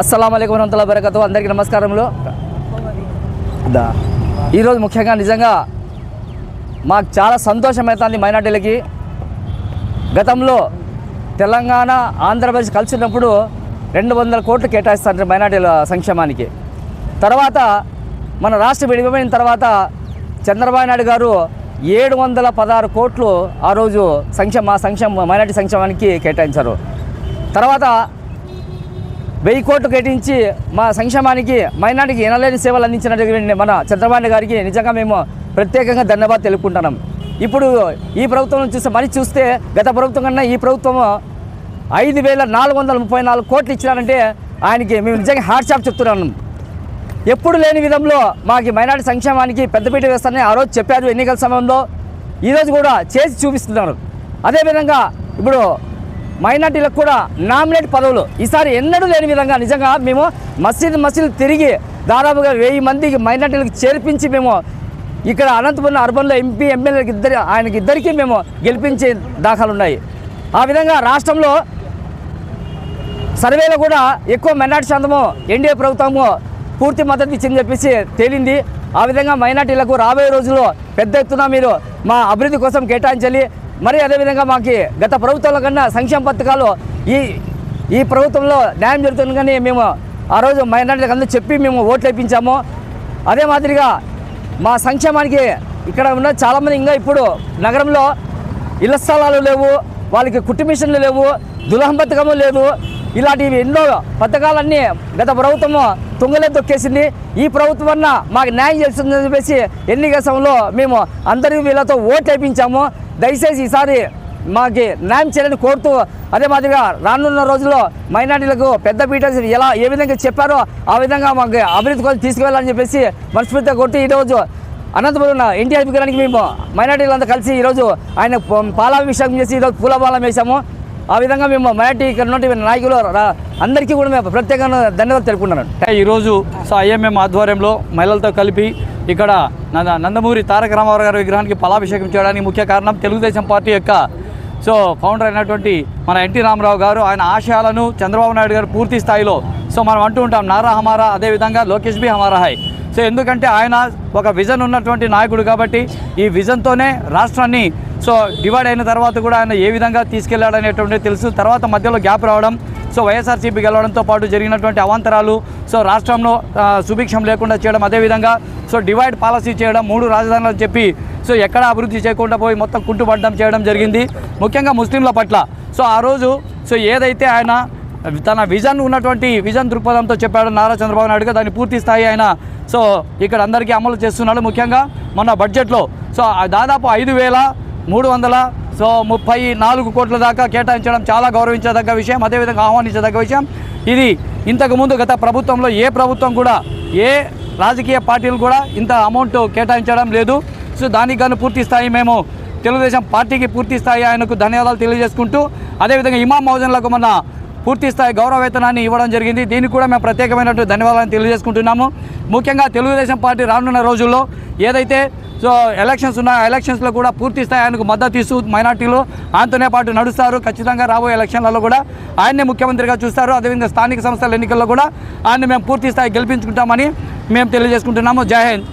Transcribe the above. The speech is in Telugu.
అస్సలం అయికం వరహతుల్లా బరకతు అందరికీ నమస్కారములు. ఈరోజు ముఖ్యంగా నిజంగా మాకు చాలా సంతోషం అవుతుంది మైనార్టీలకి. గతంలో తెలంగాణ ఆంధ్రప్రదేశ్ కలిసినప్పుడు రెండు వందల కోట్లు కేటాయిస్తారు మైనార్టీల సంక్షేమానికి. తర్వాత మన రాష్ట్ర విడిపోయిన తర్వాత చంద్రబాబు నాయుడు గారు ఏడు వందల పదహారు కోట్లు ఆ రోజు సంక్షేమ సంక్షేమ మైనార్టీ సంక్షేమానికి కేటాయించారు. తర్వాత వెయ్యి కోట్లు కేటించి మా సంక్షేమానికి మైనార్టీకి ఎనలేని సేవలు అందించినటువంటి మన చంద్రబాబు గారికి నిజంగా మేము ప్రత్యేకంగా ధన్యవాదాలు తెలుపుకుంటున్నాం. ఇప్పుడు ఈ ప్రభుత్వం చూస్తే మరి చూస్తే గత ప్రభుత్వం కన్నా ఈ ప్రభుత్వం ఐదు వేల నాలుగు వందల ముప్పై నాలుగు కోట్లు ఇచ్చినారంటే ఆయనకి మేము నిజంగా హార్ట్ షాప్ చెప్తున్నాను ఎప్పుడు లేని విధంలో మాకు మైనార్టీ సంక్షేమానికి పెద్దపీట వేస్తానని ఆ రోజు చెప్పారు ఎన్నికల సమయంలో. ఈరోజు కూడా చేసి చూపిస్తున్నారు. అదేవిధంగా ఇప్పుడు మైనార్టీలకు కూడా నామినేట్ పదవులు. ఈసారి ఎన్నడూ లేని విధంగా నిజంగా మేము మసీద్ మసీద్ తిరిగి దాదాపుగా వెయ్యి మందికి మైనార్టీలకు చేర్పించి మేము ఇక్కడ అనంతపురం అర్బన్లో ఎంపీ ఎమ్మెల్యేలకు ఇద్దరి ఆయనకి ఇద్దరికీ మేము గెలిపించే దాఖలు ఉన్నాయి. ఆ విధంగా రాష్ట్రంలో సర్వేలో కూడా ఎక్కువ మైనార్టీ శాతము ఎన్డీఏ ప్రభుత్వము పూర్తి మద్దతు ఇచ్చిందని చెప్పేసి తేలింది. ఆ విధంగా మైనార్టీలకు రాబోయే రోజుల్లో పెద్ద ఎత్తున మీరు మా అభివృద్ధి కోసం కేటాయించాలి. మరి అదేవిధంగా మాకు గత ప్రభుత్వాల కన్నా సంక్షేమ పథకాలు ఈ ఈ ప్రభుత్వంలో న్యాయం జరుగుతుంది కానీ మేము ఆ రోజు మైనార్టీలకు అందరూ చెప్పి మేము ఓట్లు వేయించాము అదే మాదిరిగా మా సంక్షేమానికి ఇక్కడ ఉన్న చాలామంది ఇంకా ఇప్పుడు నగరంలో ఇళ్ళ స్థలాలు లేవు వాళ్ళకి కుట్టు మిషన్లు లేవు దులహం పథకము లేదు. ఇలాంటివి ఎన్నో పథకాలన్నీ గత ప్రభుత్వము తుంగలే తొక్కేసింది. ఈ ప్రభుత్వం అన్న మాకు న్యాయం చేస్తుందని చెప్పేసి ఎన్నికల సమయంలో మేము అందరి వీళ్ళతో ఓట్లు వేయించాము దయచేసి ఈసారి మాకి న్యాయం చేయాలని కోరుతూ అదే మాదిరిగా రానున్న రోజుల్లో మైనార్టీలకు పెద్ద పీట ఎలా ఏ విధంగా చెప్పారో ఆ విధంగా మాకు అభివృద్ధి కోసం తీసుకువెళ్ళాలని చెప్పేసి మనస్ఫూర్తిగా కొట్టి ఈరోజు అనంతపురం ఎన్టీఆర్ విగ్రహానికి మేము మైనార్టీలంతా కలిసి ఈరోజు ఆయన పాలాభిషేకం చేసి ఈరోజు పూలబాలం వేసాము ఆ విధంగా మేము మైనార్టీ ఇక్కడ ఉన్నటువంటి నాయకులు రా- అందరికీ కూడా మేము ప్రత్యేకంగా ధన్యవాదాలు తెలుపుకున్నాను ఈరోజు సో ఐఎంఎం ఆధ్వర్యంలో మహిళలతో కలిపి ఇక్కడ నంద నందమూరి తారక రామారావు గారి విగ్రహానికి పలాభిషేకం చేయడానికి ముఖ్య కారణం తెలుగుదేశం పార్టీ యొక్క సో ఫౌండర్ అయినటువంటి మన ఎన్టీ రామారావు గారు ఆయన ఆశయాలను చంద్రబాబు నాయుడు గారు పూర్తి స్థాయిలో సో మనం అంటూ ఉంటాం నారా హమారా అదేవిధంగా లోకేష్ బి హమారా హై. సో ఎందుకంటే ఆయన ఒక విజన్ ఉన్నటువంటి నాయకుడు కాబట్టి ఈ విజన్తోనే రాష్ట్రాన్ని సో డివైడ్ అయిన తర్వాత కూడా ఆయన ఏ విధంగా తీసుకెళ్ళాడనేటువంటి తెలుసు. తర్వాత మధ్యలో గ్యాప్ రావడం సో వైఎస్ఆర్సీపీ గెలవడంతో పాటు జరిగినటువంటి అవాంతరాలు సో రాష్ట్రంలో సుభిక్షం లేకుండా చేయడం అదేవిధంగా సో డివైడ్ పాలసీ చేయడం మూడు రాజధానులు చెప్పి సో ఎక్కడ అభివృద్ధి చేయకుండా పోయి మొత్తం కుంటుపడ్డం చేయడం జరిగింది. ముఖ్యంగా ముస్లింల పట్ల. సో ఆ రోజు సో ఏదైతే ఆయన తన విజన్ ఉన్నటువంటి విజన్ దృక్పథంతో చెప్పాడు నారా చంద్రబాబు నాయుడు దాన్ని పూర్తి స్థాయి ఆయన సో ఇక్కడ అందరికీ అమలు చేస్తున్నాడు. ముఖ్యంగా మన బడ్జెట్లో సో ఆ దాదాపు ఐదు వేల మూడు వందల సో ముప్పై నాలుగు కోట్ల దాకా కేటాయించడం చాలా గౌరవించదగ్గ విషయం అదేవిధంగా ఆహ్వానించదగ్గ విషయం. ఇది ఇంతకుముందు గత ప్రభుత్వంలో ఏ ప్రభుత్వం కూడా ఏ రాజకీయ పార్టీలు కూడా ఇంత అమౌంట్ కేటాయించడం లేదు. సో దానికి గాను పూర్తి స్థాయి మేము తెలుగుదేశం పార్టీకి పూర్తి స్థాయి ఆయనకు ధన్యవాదాలు తెలియజేసుకుంటూ అదేవిధంగా ఇమాం మౌజన్లకు మన పూర్తి స్థాయి గౌరవ వేతనాన్ని ఇవ్వడం జరిగింది. దీనికి కూడా మేము ప్రత్యేకమైనటువంటి ధన్యవాదాలు తెలియజేసుకుంటున్నాము. ముఖ్యంగా తెలుగుదేశం పార్టీ రానున్న రోజుల్లో ఏదైతే సో ఎలక్షన్స్ ఉన్నాయో ఎలక్షన్స్లో కూడా పూర్తి స్థాయి ఆయనకు మద్దతు ఇస్తూ మైనార్టీలు ఆయనతోనే పాటు నడుస్తారు. ఖచ్చితంగా రాబోయే ఎలక్షన్లలో కూడా ఆయన్నే ముఖ్యమంత్రిగా చూస్తారు. అదేవిధంగా స్థానిక సంస్థల ఎన్నికల్లో కూడా ఆయన్ని మేము పూర్తి స్థాయి గెలిపించుకుంటామని మేము తెలియజేసుకుంటున్నాము. జై హింద్.